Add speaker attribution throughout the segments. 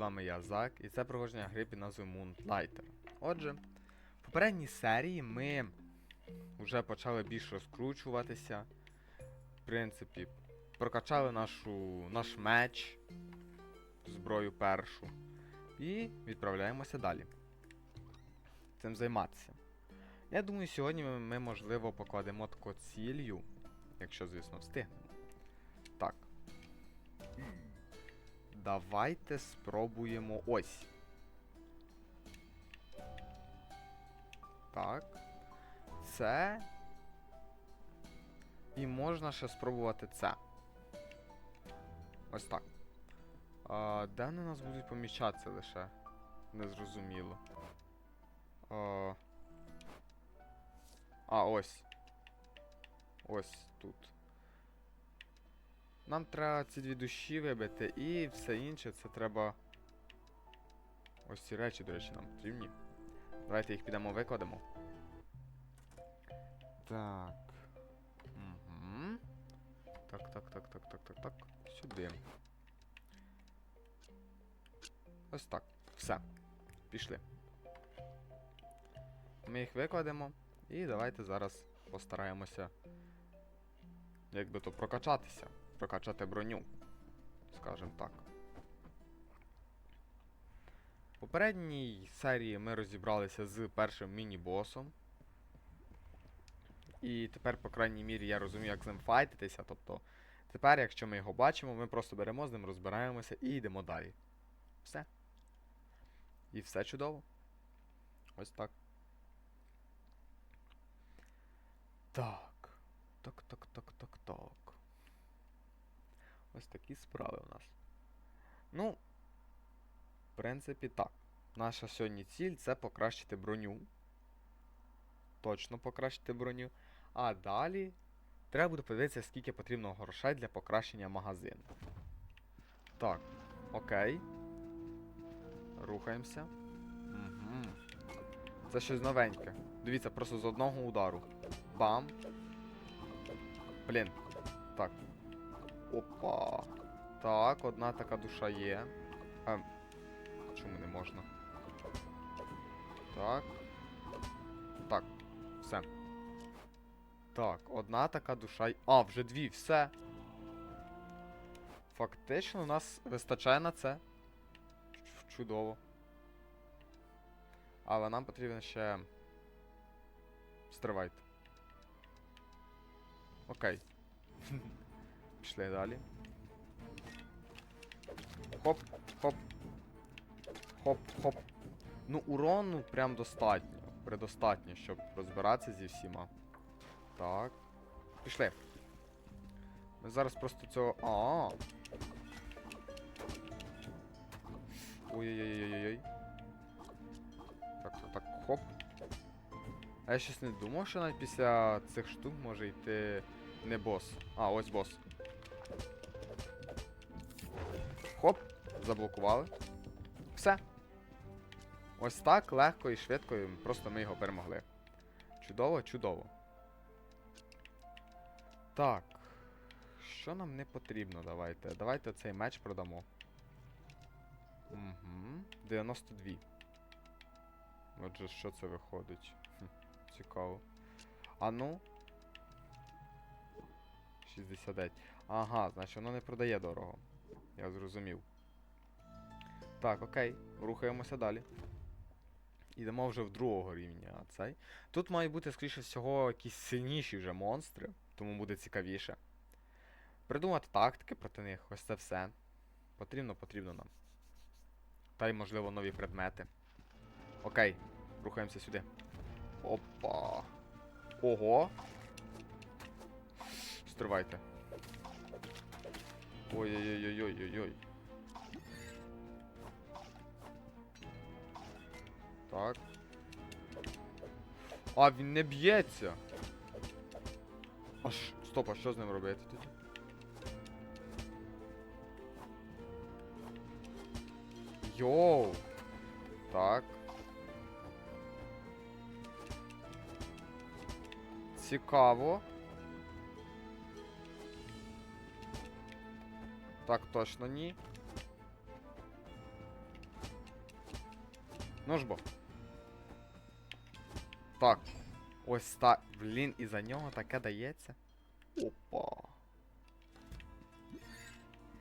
Speaker 1: вами я Зак, і це проходження гри під назвою Moonlighter. Отже, в попередній серії ми вже почали більш розкручуватися. В принципі, прокачали нашу, наш меч, зброю першу. І відправляємося далі. Цим займатися. Я думаю, сьогодні ми, можливо, покладемо таку цілью, якщо, звісно, встигнемо. Так. Давайте спробуємо ось. Так. Це. І можна ще спробувати це. Ось так. А, де вони нас будуть поміщатися лише? Незрозуміло. А, а ось. Ось тут. Нам треба ці дві душі вибити і все інше це треба. Ось ці речі, до речі, нам потрібні. Давайте їх підемо викладемо. Так. Так, так, так, так, так, так, так. Сюди. Ось так. Все. Пішли. Ми їх викладемо. І давайте зараз постараємося. Як то прокачатися. Прокачати броню. Скажем так. В попередній серії ми розібралися з першим міні-босом. І тепер, по крайній мірі, я розумію, як з ним файтитися. Тобто, тепер, якщо ми його бачимо, ми просто беремо з ним, розбираємося і йдемо далі. Все. І все чудово. Ось. Так. Так, так, так, так, так. Ось такі справи у нас. Ну, в принципі, так. Наша сьогодні ціль це покращити броню. Точно покращити броню. А далі треба буде подивитися, скільки потрібно грошей для покращення магазину. Так, окей. Рухаємося. Угу. Це щось новеньке. Дивіться, просто з одного удару. Бам. Блін. Так. Опа. Так, одна така душа є. Ем. Чому не можна? Так. Так. Все. Так, одна така душа. А, вже дві, все. Фактично, у нас вистачає на це. Чудово. Але нам потрібно ще. Стривайте. Окей. Пішли далі. Хоп, хоп. Хоп, хоп. Ну, урону прям достатньо. Предостатньо, щоб розбиратися зі всіма. Так. Пішли. Ми зараз просто цього. А. Ой-ой-ой-ой-ой. Так, так, так, хоп. А я щось не думав, що навіть після цих штук може йти не бос. А, ось бос. Заблокували. Все. Ось так легко і швидко, просто ми його перемогли. Чудово, чудово. Так. Що нам не потрібно, давайте. Давайте цей меч продамо. Угу. 92. Отже, що це виходить? Хм, цікаво. А ну. 69. Ага, значить воно не продає дорого. Я зрозумів. Так, окей, рухаємося далі. Ідемо вже в другого рівня цей. Тут мають бути, скоріше всього, якісь сильніші вже монстри, тому буде цікавіше. Придумати тактики проти них, ось це все. Потрібно, потрібно нам. Та й, можливо, нові предмети. Окей, рухаємося сюди. Опа. Ого. Стривайте. Ой-ой-ой-ой-ой-ой. Так. А, він не б'ється. Аж. Стоп, а що з ним робити тоді? Йоу. Так. Цікаво. Так, точно ні. Ну ж бо. Так. Ось так. Блін, і за нього таке дається. Опа.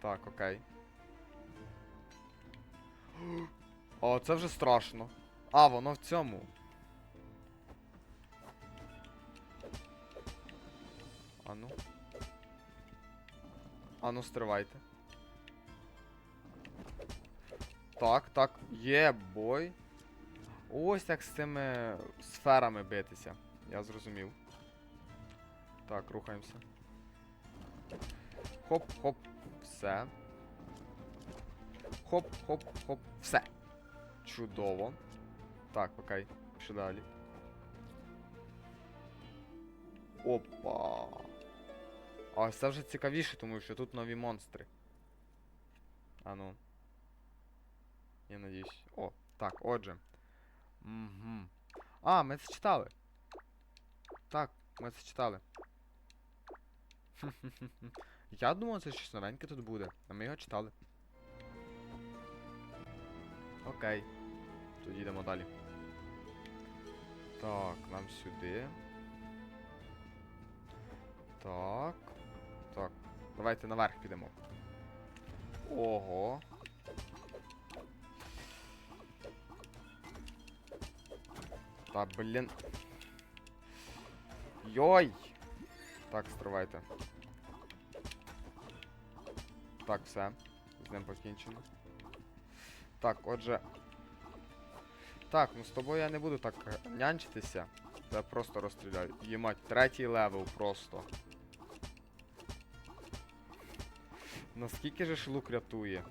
Speaker 1: Так, окей. О, це вже страшно. А, воно в цьому. Ану. Ану, стривайте. Так, так, є бой. Ось як з цими сферами битися. Я зрозумів. Так, рухаємося. Хоп, хоп, все. Хоп, хоп, хоп, все. Чудово. Так, окей. Що далі? Опа. А це вже цікавіше, тому що тут нові монстри. А ну. Я надіюсь. О, так, отже. Угу. А, ми це читали. Так, ми це читали. Я думав, це щось новеньке тут буде, а ми його читали. Окей. Тоді йдемо далі. Так, нам сюди. Так. Так. Давайте наверх підемо. Ого. Та блін. Йой! Так, стривайте. Так, все. З ним покінчено. Так, отже. Так, ну з тобою я не буду так нянчитися. Я просто розстріляю. Ємать, третій левел просто. Наскільки же ж лук рятує?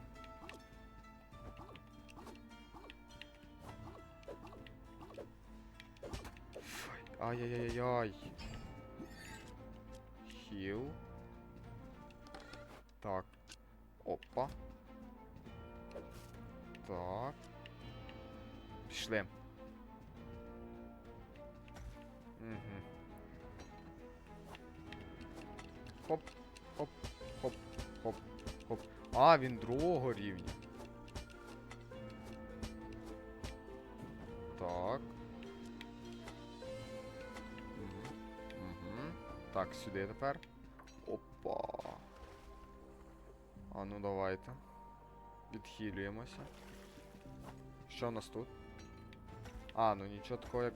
Speaker 1: Ай-яй-яй-яй. Хіл. Так. Опа. Так. Пішли. Угу. Хоп, хоп, хоп, хоп, хоп. А, він другого рівня. Так, сюди тепер. Опа. А ну давайте. Відхилюємося. Що в нас тут? А, ну нічого такого як.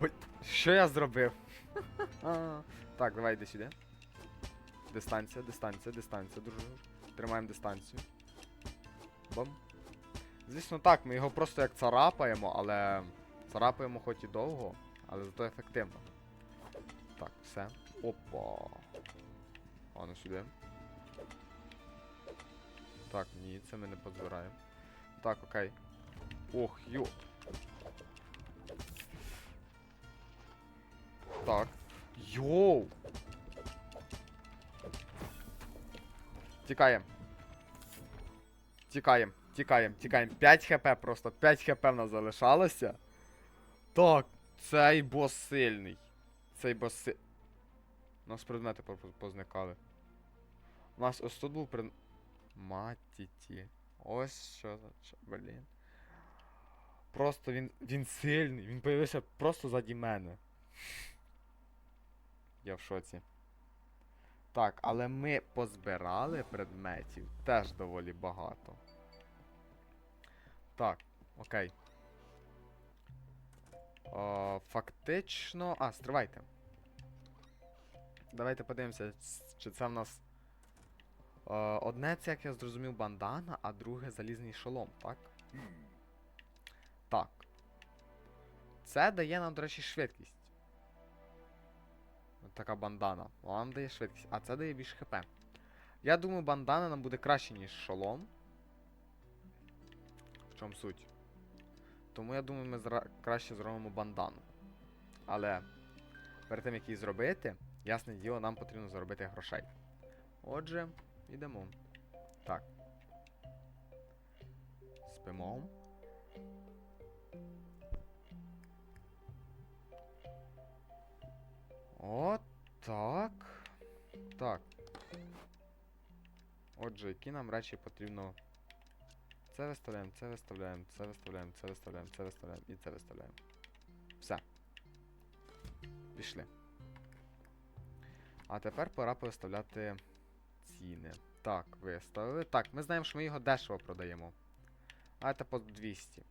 Speaker 1: Ой, що я зробив? Так, давай йди сюди. Дистанція, дистанція, дистанція, друже. Тримаємо дистанцію. Бам. Звісно так, ми його просто як царапаємо, але. Царапаємо хоч і довго, але зато ефективно. Так, все. Опа. А ну сюди. Так, ні, це ми не позбираємо. Так, окей. Ох, йо. Так. Йоу! Тікаємо. Тікаємо, тікаємо, тікаємо. 5 хп просто, 5 хп в нас залишалося. Так, цей бос сильний. Цей бос си... У нас предмети по- по- позникали. У нас ось тут був пред... Матіті. Ось що за. Блін. Просто він. Він сильний. Він появився просто заді мене. Я в шоці. Так, але ми позбирали предметів теж доволі багато. Так, окей. О, фактично. А, стривайте. Давайте подивимося, чи це в нас. Е, одне це, як я зрозумів, бандана, а друге залізний шолом, так? Так. Це дає нам, до речі, швидкість. От така бандана. Вона нам дає швидкість, а це дає більше хп. Я думаю, бандана нам буде краще, ніж шолом. В чому суть? Тому я думаю, ми зра... краще зробимо бандану. Але перед тим, як її зробити, ясне діло, нам потрібно заробити грошей. Отже, йдемо. Так. Спимо. От так. Так. Отже, які нам речі потрібно це виставляємо, це виставляємо, це виставляємо, це виставляємо, це виставляємо і це виставляємо. Все. Пішли. А тепер пора виставляти ціни. Так, виставили. Так, ми знаємо, що ми його дешево продаємо. А це по 200.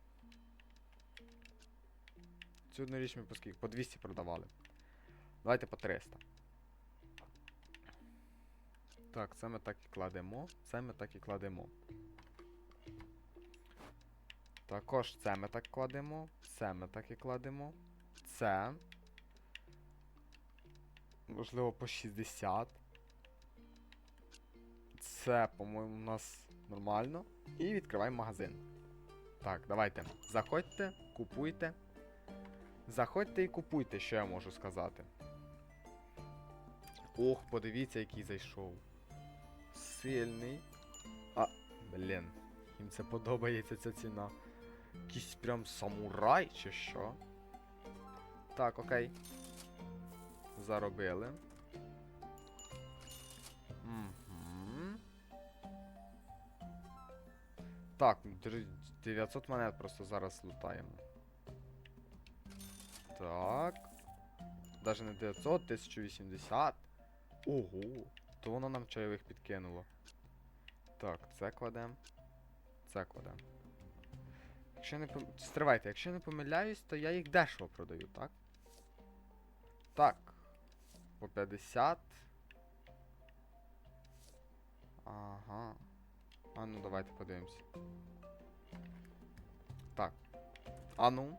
Speaker 1: Цю одну річ ми по скільки? По 200 продавали. Давайте по 300. Так, це ми так і кладемо. Це ми так і кладемо. Також це ми так кладемо. Це ми так і кладемо. Це. Можливо, по 60. Це, по-моєму, у нас нормально. І відкриваємо магазин. Так, давайте. Заходьте, купуйте. Заходьте і купуйте, що я можу сказати. Ох, подивіться, який зайшов. Сильний. А, блін. Їм це подобається ця ціна. Якийсь прям самурай чи що. Так, окей. Заробили. Так, 900 монет просто зараз лутаємо. Так. Даже не 900, 1080. Ого! То воно нам чайових підкинуло. Так, це кладем. Це кладем. Якщо не пом... Стривайте, якщо не помиляюсь, то я їх дешево продаю, так? Так. По 50. Ага. А ну давайте подивимось. Так. А ну.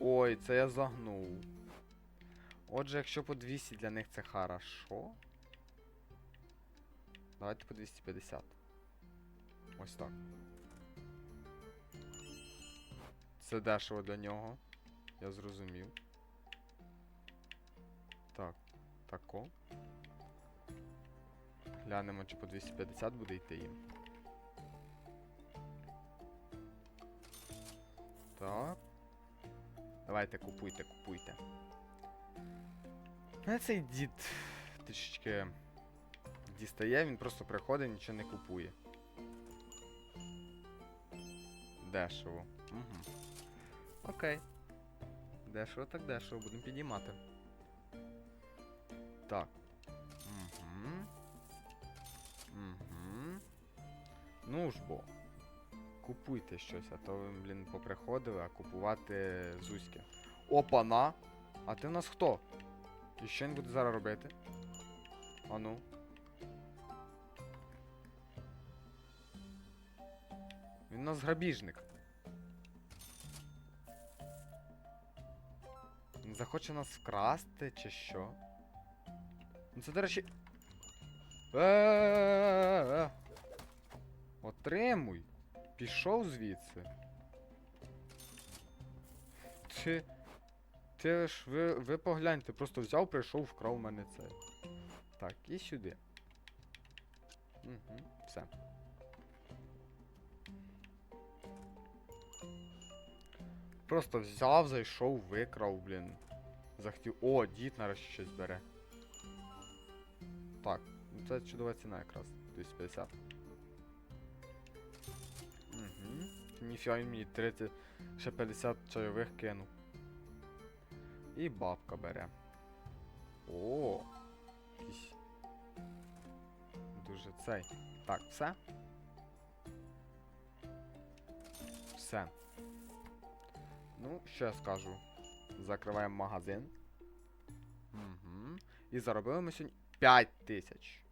Speaker 1: Ой, це я загнув. Отже, якщо по 200 для них це хорошо. Давайте по 250. Ось так. Це дешево для нього. Я зрозумів. Так, тако. Глянемо, чи по 250 буде йти їм. Так. Давайте купуйте, купуйте. Ну, цей дід трішечки дістає, він просто приходить, нічого не купує. Дешево. Угу. Окей. Дешево так дешево, будемо підіймати. Так. Угу. Угу. Ну ж бо. Купуйте щось, а то ви, блін, поприходили, а купувати зузьки. Опана! А ти в нас хто? І що він буде зараз робити? А ну. Він у нас грабіжник. Він захоче нас вкрасти, чи що? Ну це, до речі. Отримуй. Пішов звідси. Ти. Ти ж ви, ви погляньте, просто взяв, прийшов, вкрав у мене це. Так, і сюди. Угу, все. Просто взяв, зайшов, викрав, блін. Захотів. О, дід нарешті щось бере. Так, ну це чудова ціна якраз. 250. Угу. Ніфіга він мені 30, ще 50 чайових кинув. І бабка бере. О, якийсь. Дуже цей. Так, все. Все. Ну, що я скажу? Закриваємо магазин. Угу. І заробили ми сьогодні 5 тисяч.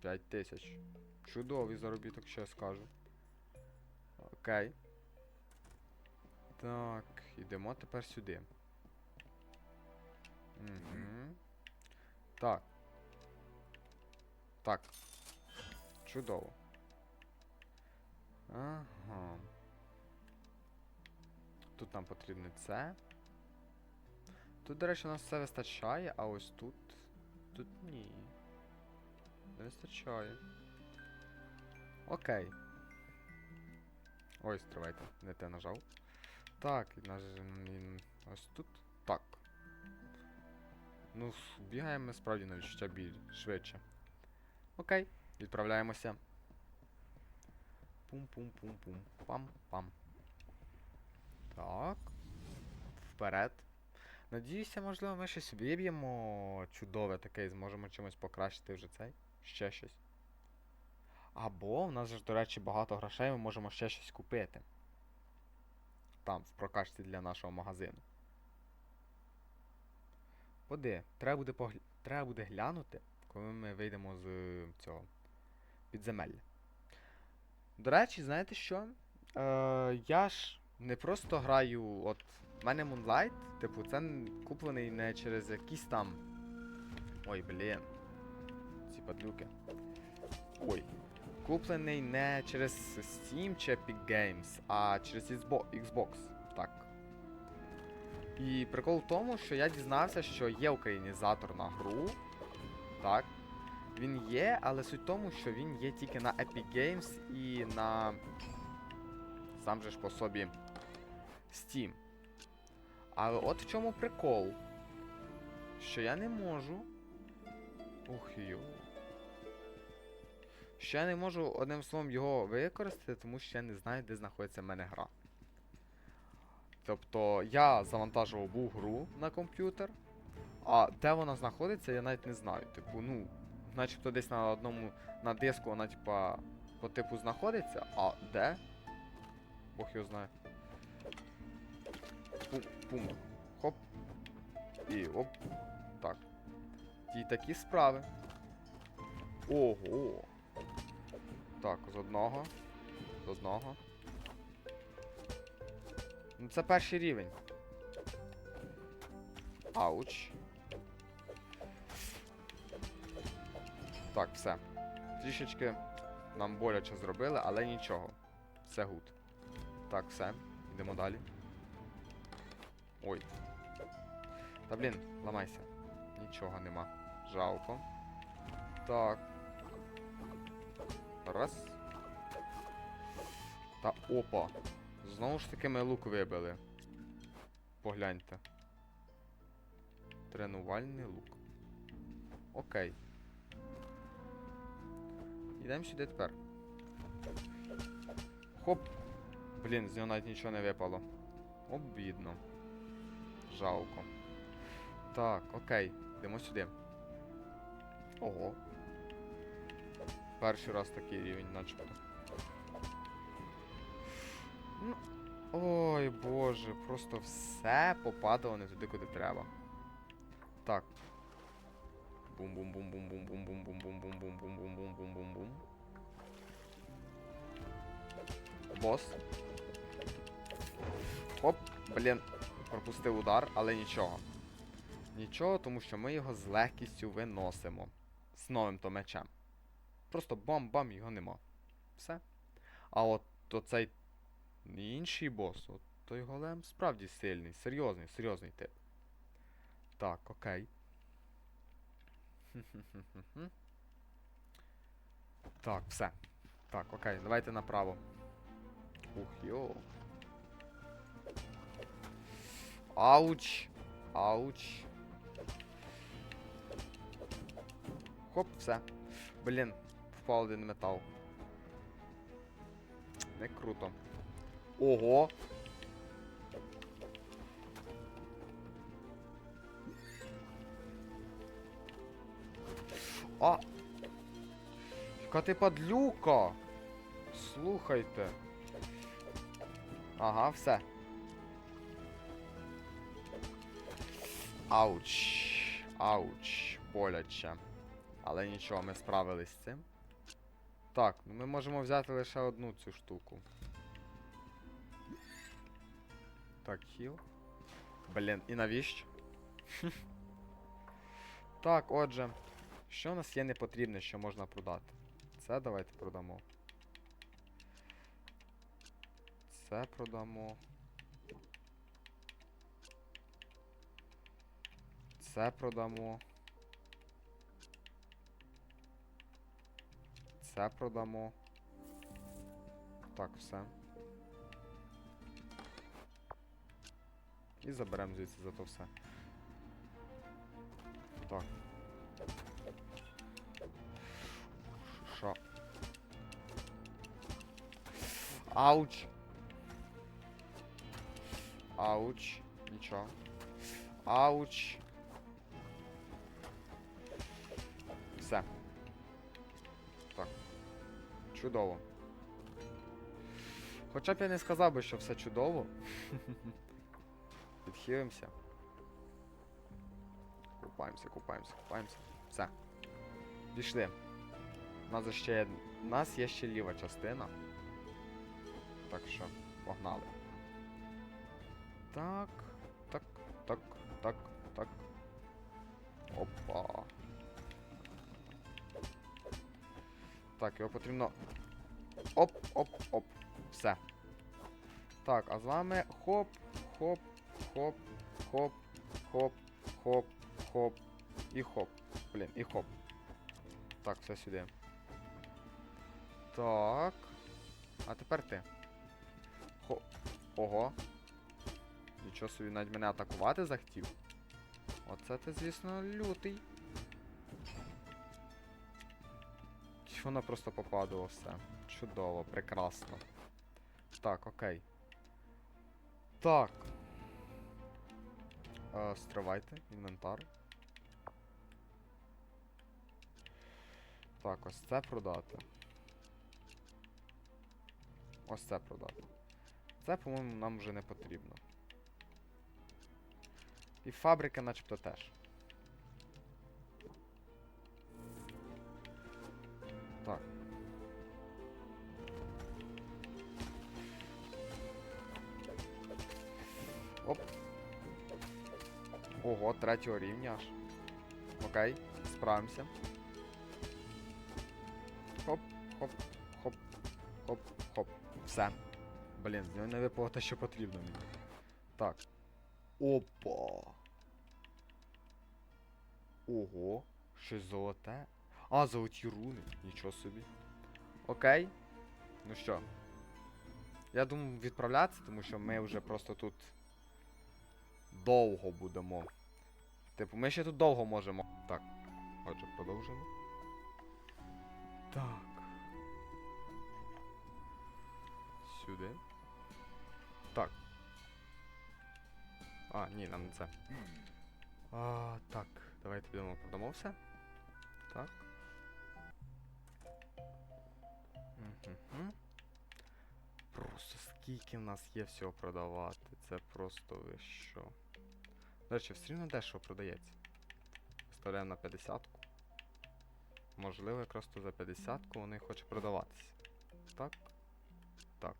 Speaker 1: 5 тисяч. Чудовий заробіток, що я скажу. Окей. Так, йдемо тепер сюди. Угу. Так. Так. Чудово. Ага. Тут нам потрібне це. Тут, до речі, у нас все вистачає, а ось тут. Тут ні. Не вистачає. Окей. Ой, стривайте, не те нажав. Так, і наж... ось тут. Так. Ну, бігаємо справді на відчуття біль швидше. Окей, відправляємося. Пум-пум-пум-пум. Пам-пам. Так. Вперед. Надіюся, можливо, ми щось виб'ємо чудове таке і зможемо чимось покращити вже цей. Ще щось. Або в нас ж, до речі, багато грошей, ми можемо ще щось купити. Там, в прокачці для нашого магазину. Поди, треба буде, погля... треба буде глянути, коли ми вийдемо з е, цього підземелля. До речі, знаєте що? Е, я ж не просто граю. От, в мене Moonlight, типу, це куплений не через якісь там. Ой, блін. Ці падлюки. Ой. Куплений не через Steam чи Epic Games, а через Xbox. Так. І прикол в тому, що я дізнався, що є українізатор на гру. Так. Він є, але суть в тому, що він є тільки на Epic Games і на. Сам же ж по собі Steam. Але от в чому прикол. Що я не можу. Ух йо. Що я не можу одним словом його використати, тому що я не знаю, де знаходиться в мене гра. Тобто я завантажував був гру на комп'ютер, а де вона знаходиться, я навіть не знаю. Типу, ну, начебто десь на одному на диску вона, типа, по типу знаходиться, а де? Бог його знає. Пум. Хоп. І оп. Так. Ті такі справи. Ого. Так, з одного. З одного. Ну це перший рівень. Ауч. Так, все. Трішечки нам боляче зробили, але нічого. Все гуд. Так, все. Йдемо далі. Ой. Та блін, ламайся. Нічого нема. Жалко. Так. Раз. Та опа. Знову ж таки ми лук вибили. Погляньте. Тренувальний лук. Окей. Йдемо сюди тепер. Хоп! Блін, з нього навіть нічого не випало. Обідно. Жалко. Так, окей. Йдемо сюди. Ого. Перший раз такий рівень, начебто. Ну. Ой, боже, просто все попадало не туди, куди треба. Так. Бум-бум-бум-бум-бум-бум-бум-бум-бум-бум-бум-бум-бум-бум-бум. Бос. Оп, блін, пропустив удар, але нічого. Нічого, тому що ми його з легкістю виносимо. З новим то мечем. Просто бам-бам, його нема. Все. А от то цей інший бос, от той голем справді сильний, серйозний, серйозний тип. Так, окей. Так, все. Так, окей, давайте направо. Ух, йо. Ауч. Ауч. Хоп, все. Блін, впав один метал. Не круто. Ого! А! Яка ти падлюка! Слухайте. Ага, все. Ауч. Ауч. Боляче. Але нічого, ми справились з цим. Так, ну ми можемо взяти лише одну цю штуку. Так, хіл. Блін, і навіщо? так, отже. Що у нас є непотрібне, що можна продати? Це давайте продамо. Це продамо. Це продамо. Це продамо. Так, все. І заберемо звідси за то все. Так. Що? Ауч. Ауч. Нічого. Ауч. Все. Так. Чудово. Хоча б я не сказав би, що все чудово. Відхилимося. Купаємося, купаємося, купаємося. Все. Пішли. У нас ще. У нас є ще ліва частина. Так що, погнали. Так, так, так, так, так. Опа. Так, його потрібно. Оп, оп, оп. Все. Так, а з вами хоп, хоп, хоп, хоп, хоп, хоп, хоп і хоп. Блін, і хоп. Так, все сюди. Так. А тепер ти. Хо. Ого. Нічого собі навіть мене атакувати захотів. Оце ти, звісно, лютий. Воно просто попадало все. Чудово, прекрасно. Так, окей. Так. Е, стривайте, інвентар. Так, ось це продати. Ось це продати. Це, по-моєму, нам вже не потрібно. І фабрика начебто теж. Так. Оп. Ого, третього рівня аж. Окей, справимося. Хоп, хоп, хоп, хоп, хоп. Все. Блін, з нього не випало те, що потрібно мені. Так. Опа. Ого, щось золоте. А, золоті руни. Нічого собі. Окей. Ну що. Я думаю відправлятися, тому що ми вже просто тут довго будемо. Типу, ми ще тут довго можемо. Так. Отже, продовжимо. Так. Сюди. Так. А, ні, нам не це. А, так, давайте підемо продамо все. Так. Скільки в нас є всього продавати. Це просто ви що. До речі, все рівно дешево продається. Вставляємо на 50-ку. Можливо, якраз то за 50-ку вони хочуть продаватися. Так. Так.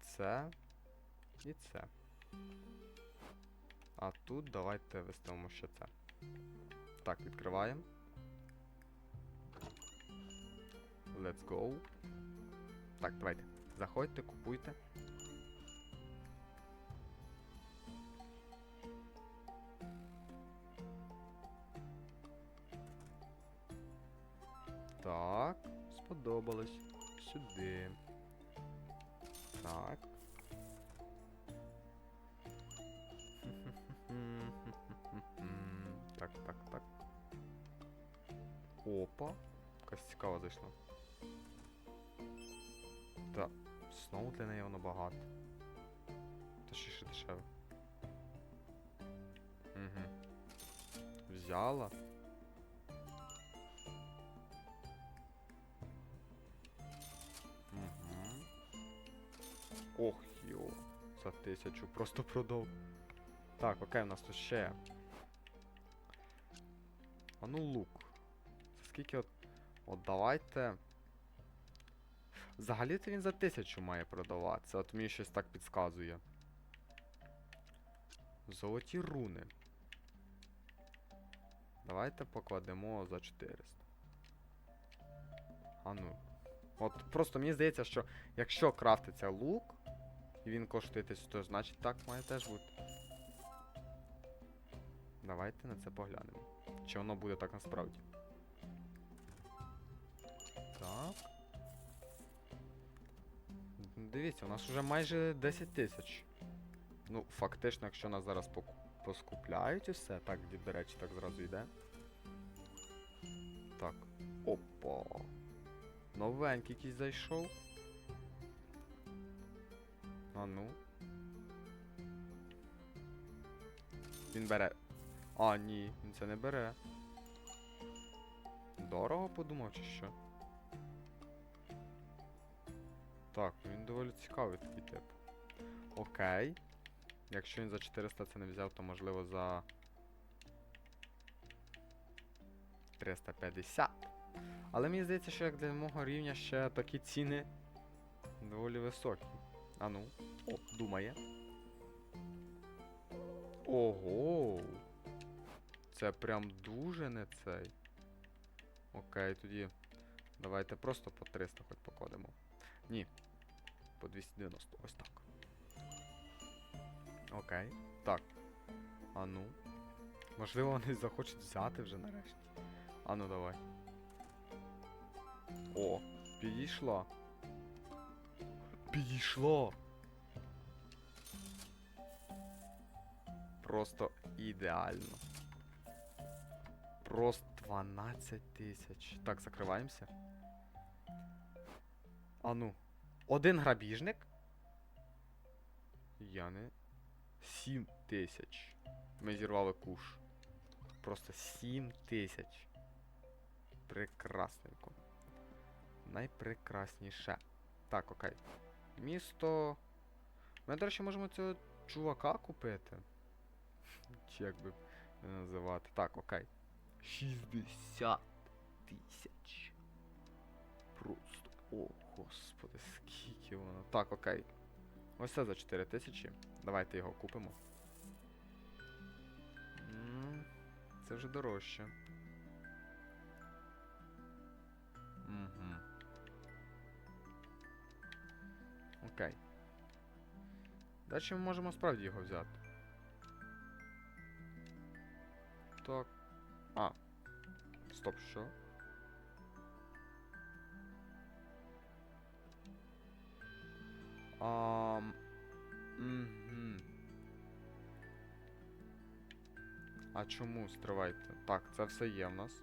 Speaker 1: Це. І це. А тут давайте виставимо ще це. Так, відкриваємо. Let's go. Так, давайте. Заходьте, купуйте. Так, сподобалось. Сюди. Так. Так, так, так. Опа. Якась цікава зайшла. Так, знову для неї воно багато. Та ще ще дешеве. Угу. Взяла. Угу. Ох йо. За тисячу. Просто продав. Так, окей, у нас тут ще. А ну лук. За скільки от. От давайте. Взагалі-то він за тисячу має продаватися, от мені щось так підказує. Золоті руни. Давайте покладемо за 400. А ну. От просто мені здається, що якщо крафтиться лук, і він коштує 1000, то значить так має теж бути. Давайте на це поглянемо. Чи воно буде так насправді. Дивіться, у нас вже майже 10 тисяч. Ну, фактично, якщо нас зараз поскупляють і все, так, до речі, так зразу йде. Так. Опа. Новенький якийсь зайшов. А ну. Він бере. А, ні, він це не бере. Дорого подумав чи що? Так, він доволі цікавий такий тип. Окей. Якщо він за 400 це не взяв, то можливо за 350. Але мені здається, що як для мого рівня ще такі ціни доволі високі. А ну, о, думає. Ого! Це прям дуже не цей. Окей, тоді давайте просто по 300 хоч покладемо. Ні. По 290, ось так. Окей. Так. А ну. Можливо, вони захочуть взяти вже нарешті. А ну давай. О, підійшла. Підійшло. Просто ідеально. Просто 12 тисяч. Так, закриваємося. А ну. Один грабіжник. Я не. 7 тисяч. Ми зірвали куш. Просто 7 тисяч. Прекрасненько. Найпрекрасніше. Так, окей. Місто. Ми, до речі, можемо цього чувака купити. Чи як би називати. Так, окей. 60 тисяч. Просто. О, господи, скільки воно. Так, окей. Ось це за 4 тисячі. Давайте його купимо. Це вже дорожче. Угу. Окей. Далі ми можемо справді його взяти. Так. А. Стоп, що? Ам. Угу. А чому стривайте? Так, це все є в нас.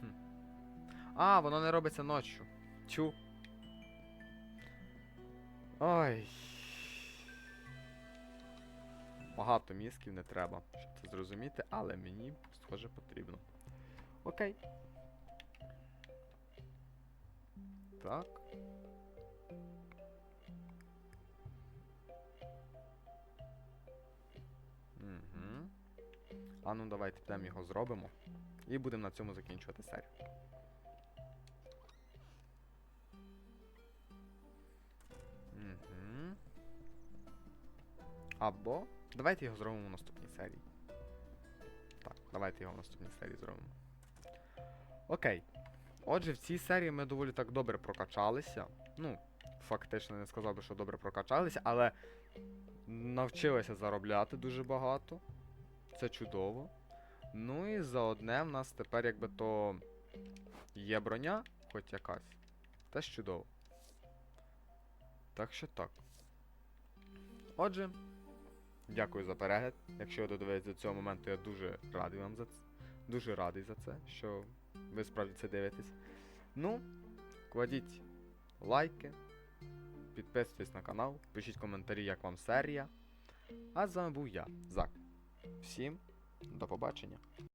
Speaker 1: Хм. А, воно не робиться ночі. Чу. Ой. Багато мізків не треба, щоб це зрозуміти, але мені, схоже, потрібно. Окей. Так. Угу. А ну давайте підемо його зробимо. І будемо на цьому закінчувати серію. Угу. Або. Давайте його зробимо в наступній серії. Так, давайте його в наступній серії зробимо. Окей. Отже, в цій серії ми доволі так добре прокачалися. Ну, фактично не сказав би, що добре прокачалися, але навчилися заробляти дуже багато. Це чудово. Ну і за одне в нас тепер якби то є броня, хоч якась. Теж чудово. Так що так. Отже, дякую за перегляд. Якщо ви додивились до цього моменту, я дуже радий вам за це. Дуже радий за це, що ви справді це дивитесь. Ну, кладіть лайки, підписуйтесь на канал, пишіть коментарі, як вам серія. А з вами був я, Зак. Всім до побачення.